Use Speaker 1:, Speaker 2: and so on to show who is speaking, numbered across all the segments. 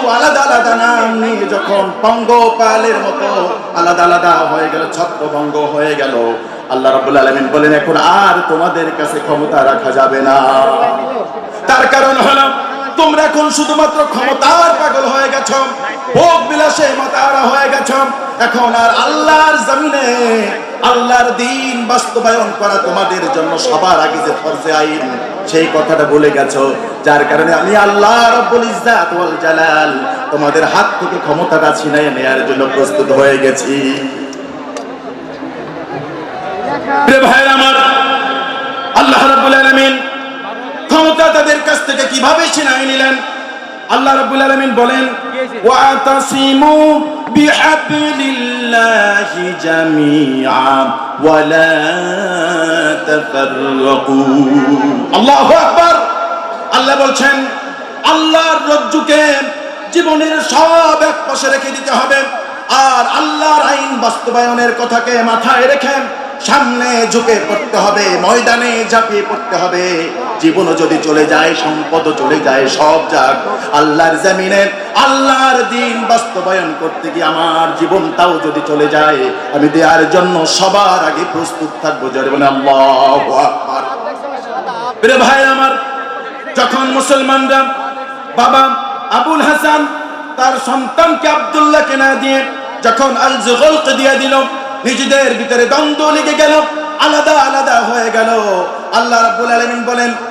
Speaker 1: কিন্তু আলাদা আলাদা নাম নিয়ে যখন পঙ্গপালের মতো আলাদা আলাদা হয়ে গেল, ছত্রভঙ্গ হয়ে গেল, আল্লাহ রাব্বুল আলামিন বলেন, এখন আর তোমাদের কাছে ক্ষমতা রাখা যাবে না। তার কারণ হলো, তোমরা এখন শুধুমাত্র ক্ষমতার পাগল হয়ে গেছো, ভোগ বিলাসে মাতারা হয়ে গেছো। এখন আর আল্লাহর জমিনে আল্লাহর দিন বাস্তবায়ন করা তোমাদের জন্য সবার আগে যে ফরজে আইন সেই কথাটা বলে গেছো, যার কারণে আমি আল্লাহ জালাল তোমাদের হাত থেকে ক্ষমতাটা ছিনিয়ে নেয়ার জন্য প্রস্তুত হয়ে গেছি। ভাইয়ের আমার, আল্লাহ ক্ষমতা তাদের কাছ থেকে কীভাবে ছিনাই নিলেন? আল্লাহ রাব্বুল আলামিন বলেন, ওয়াতাসিমু জামিআ ওয়ালা আল্লাহু আকবার। আল্লাহ বলছেন, আল্লাহর রজ্জুকে জীবনের সব এক পাশে রেখে দিতে হবে, আর আল্লাহর আইন বাস্তবায়নের কথাকে মাথায় রেখে সামনে ঝুঁকে পড়তে হবে, ময়দানে ঝাঁপিয়ে পড়তে হবে। জীবনও যদি চলে যায়, সম্পদও চলে যায়, সব যাক। আল্লাহর জমিনে আল্লাহর দিন বাস্তবায়ন করতে গিয়ে আমার জীবনটাও যদি চলে যায়, আমি দেওয়ার জন্য সবার আগে প্রস্তুত থাকব। বলে আল্লাহু ভাই আমার, যখন মুসলমানরা বাবা আবুল হাসান তার সন্তানকে আব্দুল্লাহকে না দিয়ে যখন আল জুগলকে দিয়ে দিল, নিজেদের ভিতরে দ্বন্দ্ব লেগে গেল, আলাদা আলাদা হয়ে গেল। আল্লাহ রাব্বুল আলামিন বলেন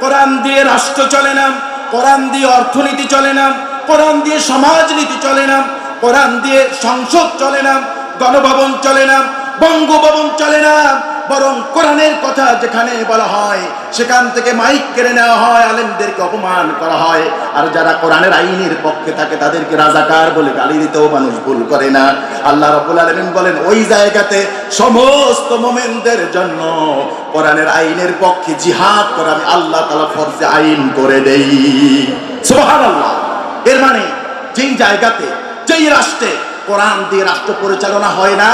Speaker 1: কোরআন দিয়ে রাষ্ট্র চলে না, কোরআন দিয়ে অর্থনীতি চলে না, কোরআন দিয়ে সমাজনীতি চলে না, কোরআন দিয়ে সংসদ চলে না, গণভবন চলে না, বঙ্গভবন চলে না। বরং কোরআনের কথা যেখানে বলা হয়, সেখান থেকে মাইক কেড়ে নেওয়া হয়, আলেমদেরকে অপমান করা হয়। আর যারা কোরআনের আইনের পক্ষে থাকে, তাদেরকে রাজাকার বলে গালি দিতেও মানুষ ভুল করে না। আল্লাহ রবুল আলমিন বলেন, ওই জায়গাতে সমস্ত মোমেনদের জন্য কোরআনের আইনের পক্ষে জিহাদ করা আল্লাহ তালা ফরজে আইন করে দেই। সুবহানাল্লাহ। এর মানে যেই জায়গাতে, যেই রাষ্ট্রে কোরআন দিয়ে রাষ্ট্র পরিচালনা হয় না,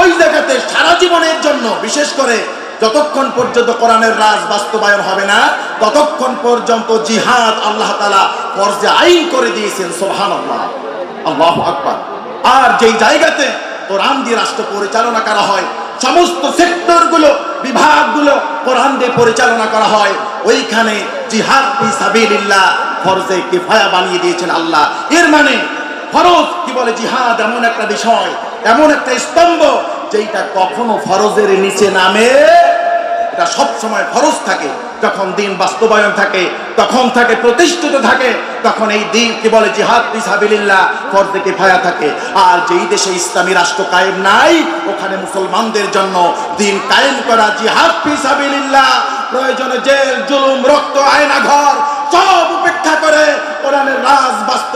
Speaker 1: ওই জায়গাতে সারা জীবনের জন্য, বিশেষ করে যতক্ষণ পর্যন্ত কোরআনের রাজ বাস্তবায়ন হবে না, ততক্ষণ পর্যন্ত জিহাদ আল্লাহ তালা ফরজে আইন করে দিয়েছেন সোহান আল্লাহ আল্লাহ আকবার। আর যেই জায়গাতে কোরআন দিয়ে রাষ্ট্র পরিচালনা করা হয়, সমস্ত সেক্টরগুলো, বিভাগগুলো কোরআন দিয়ে পরিচালনা করা হয়, ওইখানে জিহাদ সাবিলিল্লাহ ফরজে কিফায়া বানিয়ে দিয়েছেন আল্লাহ। এর মানে ফরজ কি বলে? জিহাদ এমন একটা বিষয়, এমন একটা স্তম্ভ যেটা কখনো ফরজের নিচে নামে, এটা সব সময় ফরজ থাকে। যখন দিন বাস্তবায়ন থাকে, তখন থাকে, প্রতিষ্ঠিত থাকে, তখন এই দিন কি বলে, জিহাদ ফিসাবিলিল্লাহ ফরজে কিফায়া থাকে। আর যেই দেশে ইসলামী রাষ্ট্র কায়েম নাই, ওখানে মুসলমানদের জন্য দিন কায়েম করা জিহাদ ফিসাবিলিল্লাহ প্রয়োজনে জেল, জুলুম, রক্ত, আয়না, ঘর, সব উপেক্ষা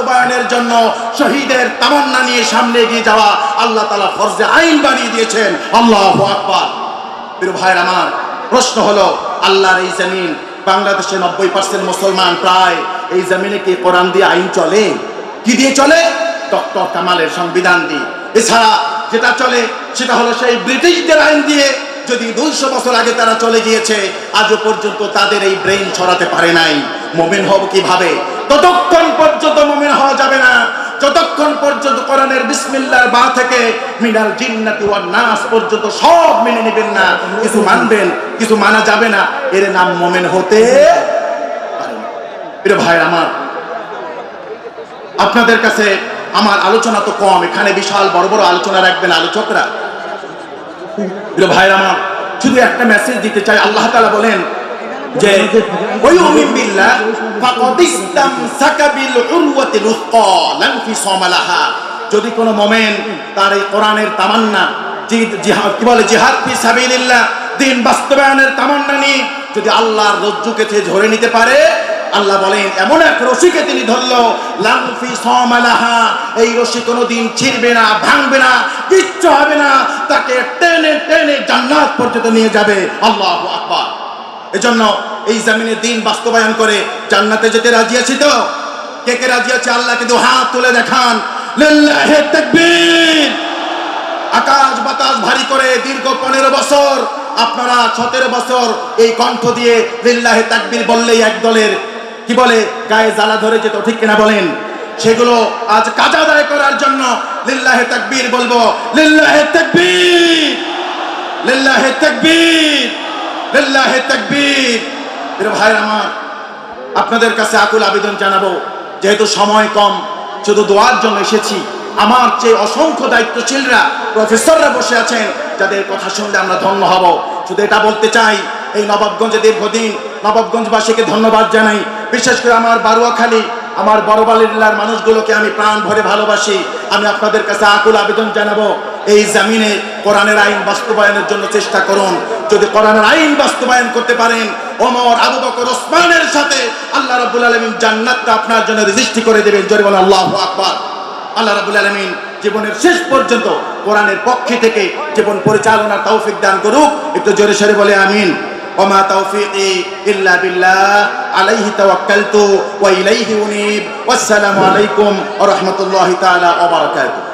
Speaker 1: বাস্তবায়নের জন্য শহীদের তামান্না নিয়ে সামনে এগিয়ে যাওয়া আল্লাহ তালা ফরজে আইন বানিয়ে দিয়েছেন। আল্লাহ আকবার। ভাইয়ের আমার, প্রশ্ন হলো, আল্লাহর এই জমিন বাংলাদেশে নব্বই পার্সেন্ট মুসলমান প্রায়, এই জমিনে কি কোরআন দিয়ে আইন চলে? কি দিয়ে চলে? ডক্টর কামালের সংবিধান দিয়ে। এছাড়া যেটা চলে, সেটা হলো সেই ব্রিটিশদের আইন দিয়ে, যদি দুইশো বছর আগে তারা চলে গিয়েছে, আজও পর্যন্ত তাদের এই ব্রেইন ছড়াতে পারে নাই। মোমেন হব কীভাবে? ততক্ষণ পর্যন্ত মোমেন হওয়া যাবে না, যতক্ষণ পর্যন্ত কোরআনের বিসমিল্লার বা থেকে মিনাল জিন্নাতি ওয়ান নাস পর্যন্ত সব মেনে নেবেন না, কিছু মানবেন, কিছু মানা যাবে না, এর নাম মোমেন হতে পারে ভাই আমার, আপনাদের কাছে আমার আলোচনা তো কম, এখানে বিশাল বড় বড় আলোচনা রাখবেন আলোচকরা। ভাইরা আমার, শুধু একটা মেসেজ দিতে চাই, আল্লাহ তাআলা বলেন যে, ওয়ুমিন বিল্লাহ, ফাকাদ ইসতামসাকা বিল উরওয়াতিল উসকা লাম ফিসাম লাহা। যদি কোনো মোমেন তার এই কোরআনের তামান্না জিহাদ কি বলে, জিহাদ ফি সাবিলিল্লাহ, দিন বাস্তবায়নের তামান্না নিয়ে যদি আল্লাহর রজ্জুকে সে ধরে নিতে পারে, আল্লাহ বলেন, এমন এক রশিকে তিনি ধরলো লামফি সমালাহা এই রশি কোনোদিন ছিড়বে না, ভাঙবে না, কিচ্ছু হবে না, তাকে টেনে টেনে জান্নাত পর্যন্ত নিয়ে যাবে। আল্লাহু আকবার। এজন্য এই জামিনের দিন বাস্তবায়ন করে জান্নাতে যেতে রাজি আছি তো? কে কে রাজি আছে? আল্লাহ কিন্তু হাত তুলে দেখান। আকাশ বাতাস ভারী করে দীর্ঘ পনেরো বছর, আপনারা সতেরো বছর এই কণ্ঠ দিয়ে লিল্লাহে তাকবির বললেই এক দলের, কি বলে, গায়ে জ্বালা ধরে যেত, ঠিক কিনা বলেন? সেগুলো আজ কাজ আদায় করার জন্য লিল্লাহে তাকবীর বলব। লিল্লাহে তাকবীর! লিল্লাহে তাকবীর! লিল্লাহে তাকবীর। প্রিয় ভাই আমার, আপনাদের কাছে আকুল আবেদন জানাব, যেহেতু সময় কম, শুধু দোয়ার জন্য এসেছি। আমার চেয়ে অসংখ্য দায়িত্বশীলরা, প্রফেসররা বসে আছেন, যাদের কথা শুনলে আমরা ধন্য হব। শুধু এটা বলতে চাই, এই নবাবগঞ্জে দীর্ঘদিন নবাবগঞ্জবাসীকে ধন্যবাদ জানাই। বিশেষ করে আমার বারুয়াখালী, আমার বড়বালিল্লার মানুষগুলোকে আমি প্রাণ ভরে ভালোবাসি। আমি আপনাদের কাছে আকুল আবেদন জানাব, এই জামিনে কোরআনের আইন বাস্তবায়নের জন্য চেষ্টা করুন। যদি কোরআনের আইন বাস্তবায়ন করতে পারেন ওমর আবু বকর ওসমানের সাথে আল্লাহ রাব্বুল আলামিন জান্নাতটা আপনার জন্য রেজিস্ট্রি করে দেবেন জোরে বলেন আল্লাহু আকবার আল্লাহ রাব্বুল আলামিন জীবনের শেষ পর্যন্ত কোরআনের পক্ষে থেকে জীবন পরিচালনার তৌফিক দান করুক একটু জোরে সরে বলে আমিন وما توفيقي إلا بالله عليه توكلت وإليه أنيب والسلام عليكم ورحمة الله تعالى وبركاته